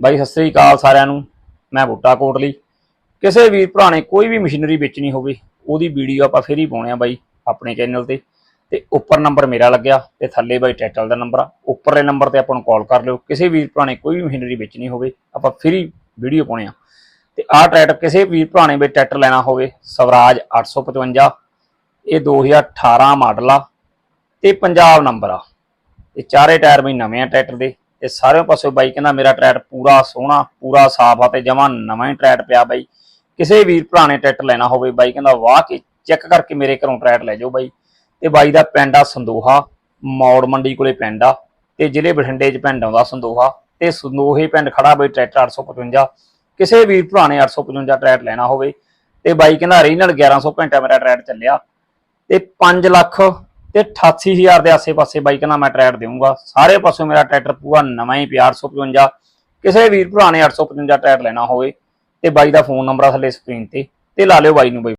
ਬਾਈ, ਸਤਿ ਸ੍ਰੀ ਅਕਾਲ ਸਾਰਿਆਂ ਨੂੰ। ਮੈਂ ਬੁੱਟਾ ਕੋਟਲੀ। ਕਿਸੇ ਵੀਰ ਭਰਾ ਨੇ ਕੋਈ ਵੀ ਮਸ਼ੀਨਰੀ ਵੇਚਣੀ ਹੋਵੇ, ਉਹਦੀ ਵੀਡੀਓ ਆਪਾਂ ਫੇਰ ਹੀ ਪਾਉਣੇ ਆ ਬਾਈ ਆਪਣੇ ਚੈਨਲ ਤੇ। ਤੇ ਉੱਪਰ ਨੰਬਰ ਮੇਰਾ ਲੱਗਿਆ ਤੇ ਥੱਲੇ ਬਾਈ ਟਾਈਟਲ ਦਾ ਨੰਬਰ ਆ। ਉੱਪਰਲੇ ਨੰਬਰ ਤੇ ਆਪਾਂ ਨੂੰ ਕਾਲ ਕਰ ਲਿਓ। ਕਿਸੇ ਵੀਰ ਭਰਾ ਨੇ ਕੋਈ ਵੀ ਮਸ਼ੀਨਰੀ ਵੇਚਣੀ ਹੋਵੇ, ਆਪਾਂ ਫ੍ਰੀ ਵੀਡੀਓ ਪਾਉਣੇ ਆ। ਤੇ ਆਹ ਟਰੈਕਟਰ ਕਿਸੇ ਵੀਰ ਭਰਾ ਨੇ ਵੀ ਟਰੈਕਟਰ ਲੈਣਾ ਹੋਵੇ, ਸਵਰਾਜ 855 ਇਹ 2018 ਮਾਡਲ ਆ। ਤੇ ਪੰਜਾਬ ਨੰਬਰ ਆ। ਇਹ ਚਾਰੇ ਟਾਇਰ ਬਈ ਨਵੇਂ ਆ ਟਰੈਕਟਰ ਦੇ। ਤੇ ਸਾਰੇ ਪਾਸੇ ਬਾਈ ਕਹਿੰਦਾ ਮੇਰਾ ਟਰੈਟ ਪੂਰਾ ਸੋਹਣਾ, ਪੂਰਾ ਸਾਫ਼ ਆ ਤੇ ਜਮਾਂ ਨਵਾਂ ਹੀ ਟਰੈਕਟਰ ਪਿਆ ਬਾਈ। ਕਿਸੇ ਵੀਰ ਭਰਾ ਨੇ ਟਰੈਕਟਰ ਲੈਣਾ ਹੋਵੇ ਬਾਈ, ਕਹਿੰਦਾ ਵਾਹ ਕੇ ਚੈੱਕ ਕਰਕੇ ਮੇਰੇ ਘਰੋਂ ਟਰੈਕਟਰ ਲੈ ਜਾਓ ਬਾਈ। ਤੇ ਬਾਈ ਦਾ ਪਿੰਡ ਆ ਸੰਦੋਹਾ, ਮੌੜ ਮੰਡੀ ਕੋਲੇ ਪਿੰਡ ਆ ਤੇ ਜ਼ਿਲ੍ਹੇ ਬਠਿੰਡੇ 'ਚ ਪਿੰਡ ਆਉਂਦਾ ਸੰਦੋਹਾ। ਤੇ ਸੰਦੋਹੇ ਪਿੰਡ ਖੜਾ ਬਾਈ ਟਰੈਕਟਰ 855 ਕਿਸੇ ਵੀਰ ਭਰਾ ਨੇ 855 ਟਰੈਕਟਰ ਲੈਣਾ ਹੋਵੇ ਤੇ ਬਾਈ ਕਹਿੰਦਾ ਰੀਨਲ 1100 ਘੰਟਾ ਮੇਰਾ ਟਰੈਕਟਰ ਚੱਲਿਆ। ਤੇ 5 ਲੱਖ ਤੇ 88000 ਦੇ ਆਸੇ-ਪਾਸੇ ਬਾਈਕ ਨਾਲ ਮੈਂ ਟਰੈਕਟਰ ਦੇਵਾਂਗਾ ਸਾਰੇ ਪਾਸੋਂ ਮੇਰਾ ਟਰੈਕਟਰ ਪੂਰਾ ਨਵਾਂ ਹੀ ਪਿਆ 855 ਕਿਸੇ ਵੀਰ ਭਰਾ ਨੇ 855 ਟਰੈਕਟਰ ਲੈਣਾ ਹੋਵੇ ਤੇ ਬਾਈ ਦਾ ਫੋਨ ਨੰਬਰ ਆ ਥੱਲੇ ਸਕਰੀਨ ਤੇ ਤੇ ਲਾ ਲਿਓ ਬਾਈ ਨੂੰ ਬਾਈ।